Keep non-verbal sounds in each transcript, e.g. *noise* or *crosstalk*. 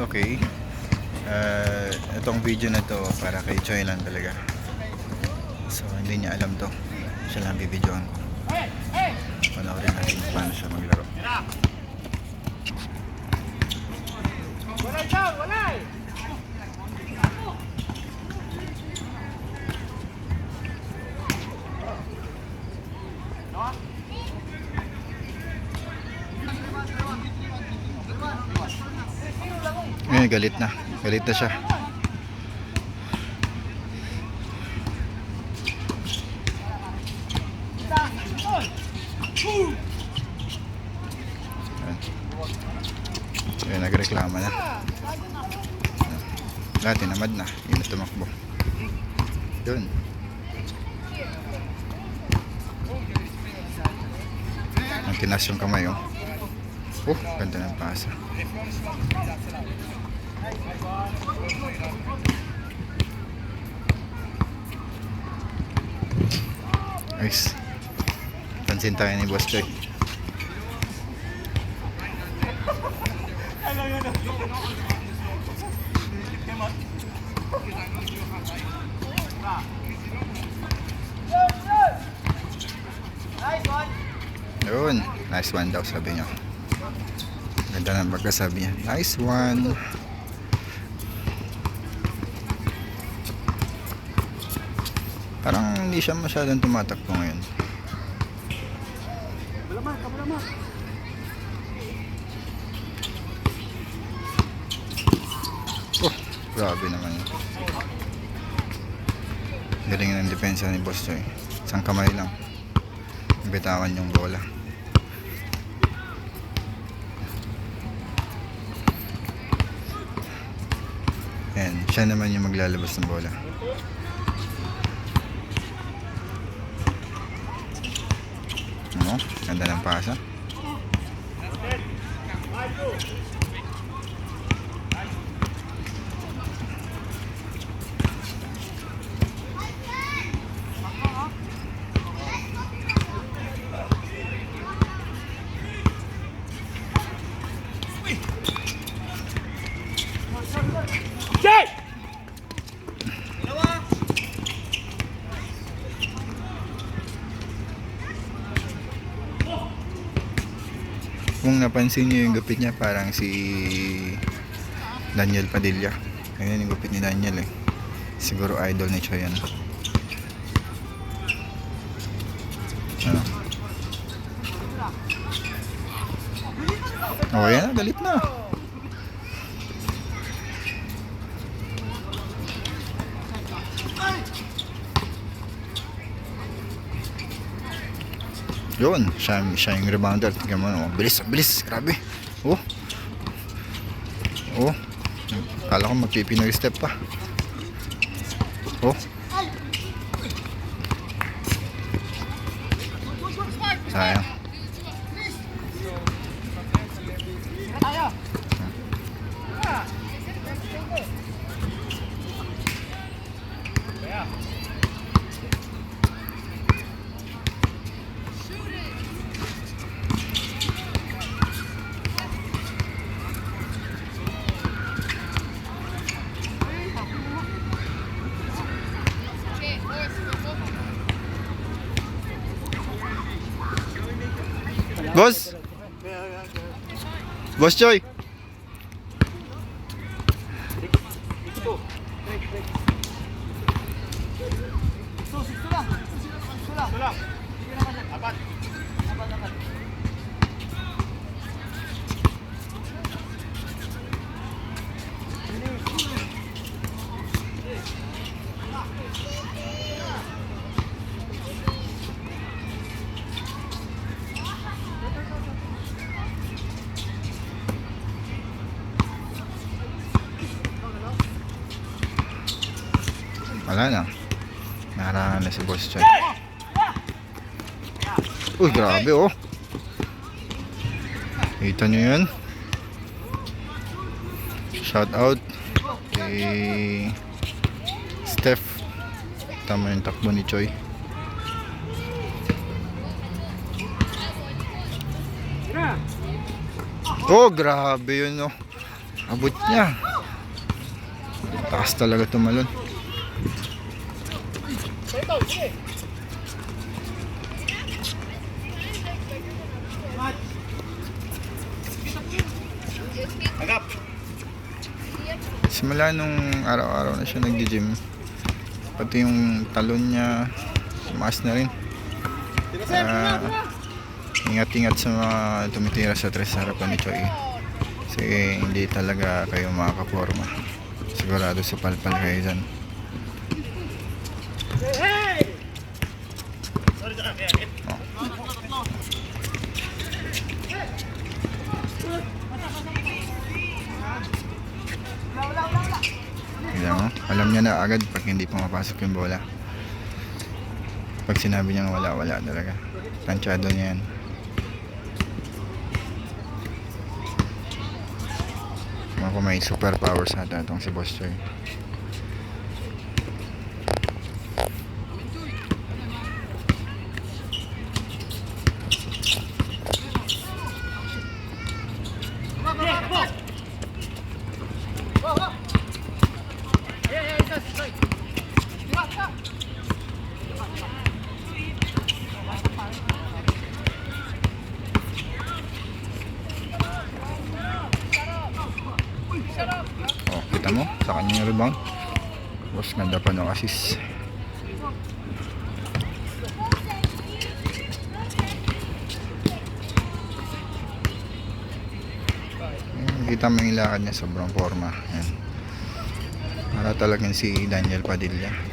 Okay. Uh, itong video na to para kay Choi lang talaga. So, hindi niya alam to. Siya lang bibidyoan ko. Panoorin natin paano siya maglaro. Walay walay! Galit na. Galit na siya. Ayan. Nagreklama na. Lahat, tinamad na. Yun na tumakbo. Yun. Ang tinas yung kamay, oh. Oh, ganda ng pasa. Nice. Pansin tayo ni Boss Joy. Yun. Nice one daw sabi niya. Ganda ng pagkasabi niya. Nice one. Parang hindi siya masyadong tumatakbo ngayon. Kabalaman, kabalaman! Oh, grabe naman. Galing ng depensa ni Boss Joy. Isang kamay lang. Bitawan yung bola. Ayan, siya naman yung maglalabas ng bola. Ano? Ganda ng pasa. Kung napansin niyo yung gupit niya, parang si Daniel Padilla. Ayun yung gupit ni Daniel eh. Siguro idol ni Choy yan. Ano? Oh, yan galit na. Yun, siya, siya yung rebounder. Tingnan mo, oh, bilis, bilis, grabe. Oh. Oh. Kala ko magpipinoy step pa. Oh. Sayang. Boss Choy! Wala na. Nakarangan na si Boss Choy. Uy, grabe oh. Kita nyo yun? Shout out kay Steph. Tama yung takbo ni Choy. Oh, grabe yun oh. Abot niya. Taas talaga tumalon. Sige. Agap. Simula nung araw-araw na siya nagdi-gym, pati yung talon niya, tumaas na rin. Ah, ingat-ingat sa mga tumitira sa tres harapan ni Choi. Kasi hindi talaga kayo makakaporma. Sigurado sa palpal kayo dyan. Pumapasok yung bola. Pag sinabi niya wala, wala talaga. Tansyado niya yan. Ako may superpowers ata itong si Boss Choy. Kita mo? Sa kanyang rebound. Boss, ganda pa ng assist. Kita mo yung lakad niya, sobrang forma. Ayan. Para talagang si Daniel Padilla.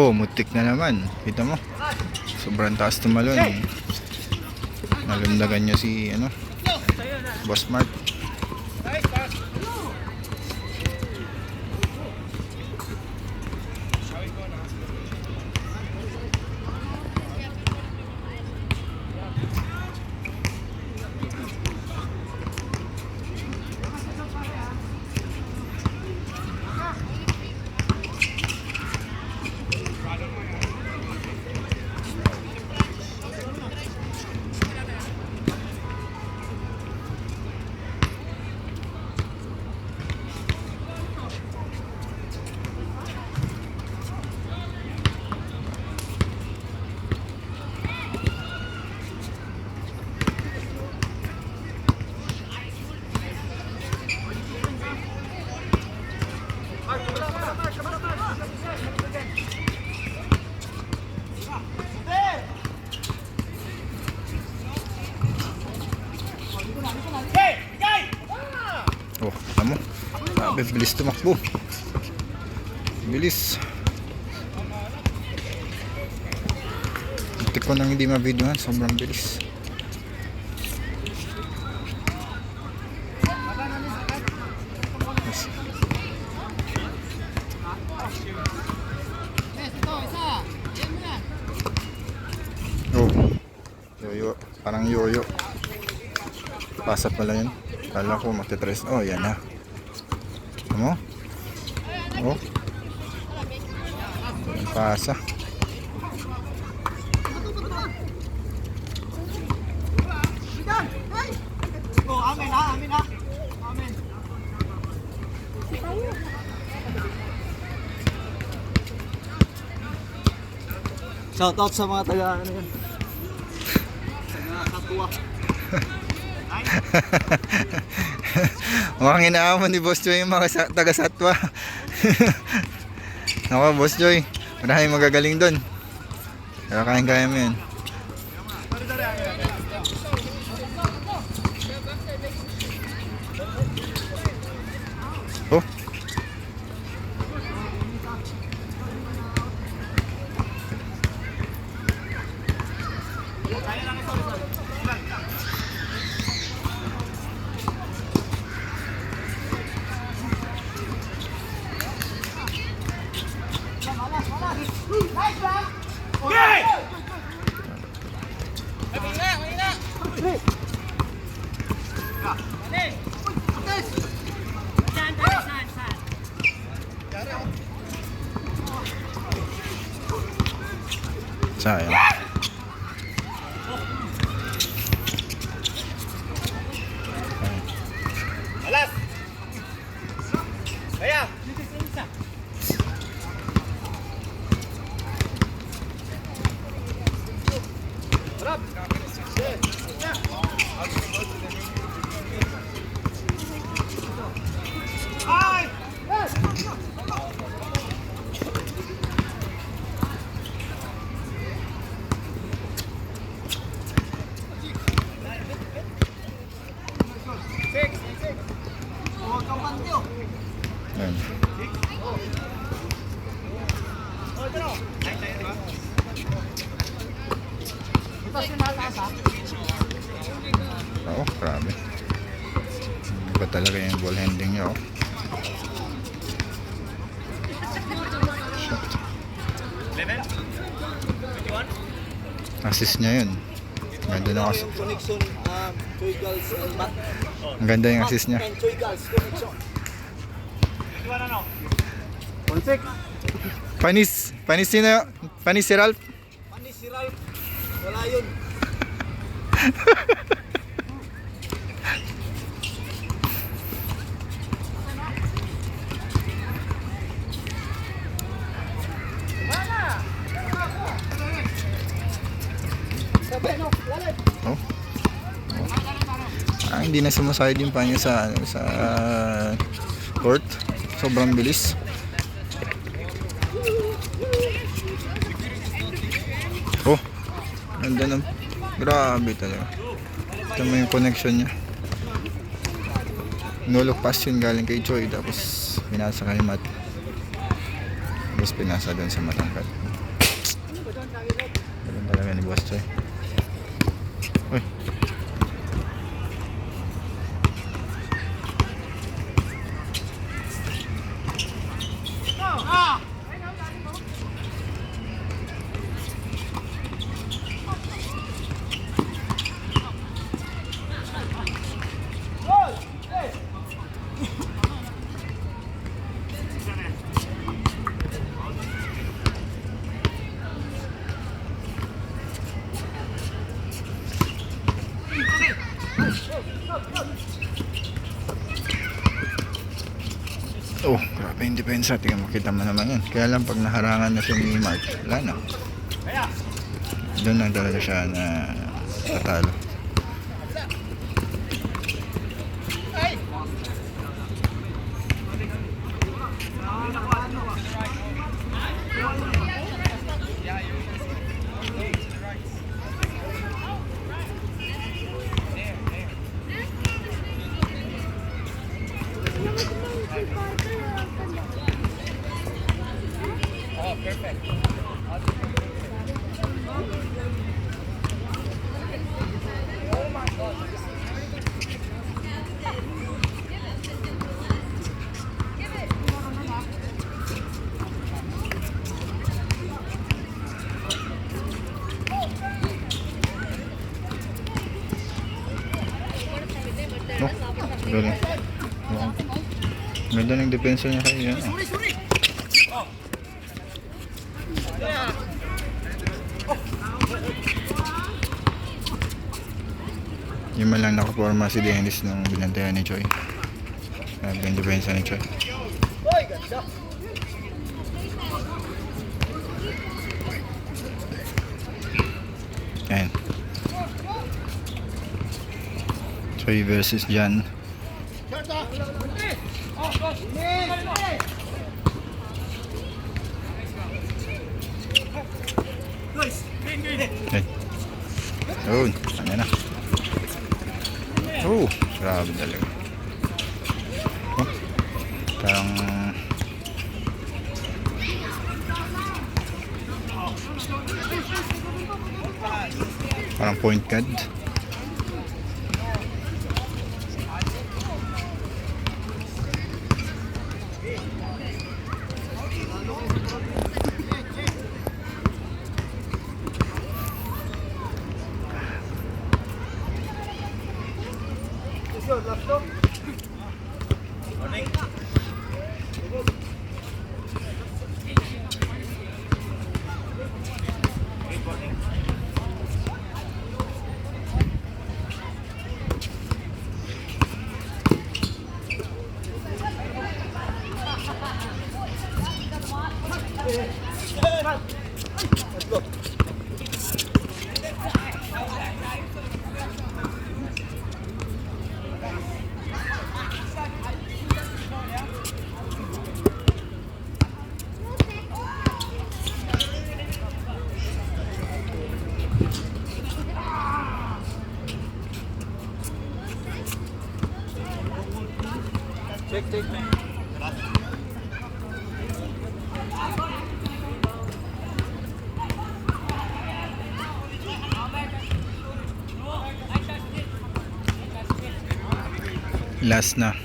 Oh, mutik na naman. Kita mo. Sobrang taas tumalon. Nalundagan niya si ano, Boss Mark. Tumakbo. Bilis. Muntik ko nang hindi mabidyohan. Sobrang bilis. Yes. Oh. Yoyo. Parang yoyo. Pasa pala yun. Kala ko magte-tres. Oh, yan na. Ano? Oh. Yan, Pasa. Oh, amen ha, amen ha. Amen. Shout out sa mga taga ano yan. Taga Katua. *laughs* Mukhang inaamon ni Boss Joy yung mga sa- taga-satwa. *laughs* Ako, Boss Joy. Maraming magagaling doon. Kaya kayang-kaya mo yun. Sayang. Alas! Assist niya yun. Ganda ng assist. Ang ganda yung assist niya. And Choy Girls connection. 21? 16. Panis! Panis sino? Panis si Ralph? Panis si Ralph. Wala yun. *laughs* Oh. Ah, hindi na sumasayad yung panyo sa ano, sa court. Sobrang bilis. Oh. Ganda ng grabe talaga. Ito mo yung connection niya. Nulok pass yun galing kay Choi tapos pinasa kay Matt. Tapos pinasa doon sa matangkad. Oh, grabe yung depensa. Tingnan mo, kita mo naman yan. Kaya lang pag naharangan na siya ni Mark, wala na. Doon lang talaga siya na tatalo. Ganda ng depensa niya kaya. Ano. Yung man lang nakaporma si Dennis nung binantayan ni Choi. Grabe yung depensa ni Choi. Ayan. Choi versus Jan. Ay. Yun, ano na. Oh, grabe talaga. Oh, parang parang point guard. Last na.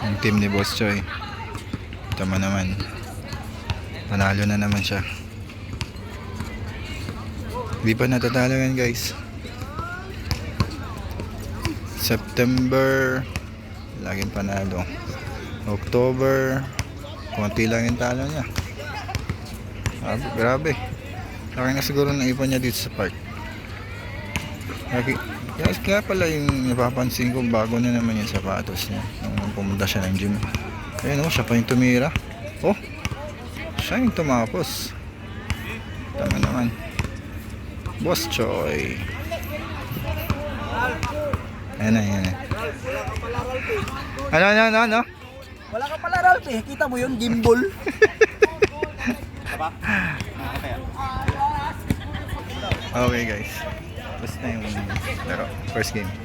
Ang team ni Boss Choi. Tama naman. Panalo na naman siya. Hindi pa natatalo yan guys. September laging panalo. October konti lang yung talo niya. Grabe, grabe. Laki na siguro ng ipon niya dito sa park. Lagi, kaya, kaya pala yung napapansin ko bago na naman yung sapatos niya nung pumunta siya ng gym. Ayun oh, siya pa yung tumira. Oh, siya yung tumapos. Tama naman. Boss Choi. Ayan na, ayan na. Ano, ano, ano, ano? Wala ka pala, Ralph eh. Kita mo yun, gimbal. *laughs* Okay guys. Na yung. First game.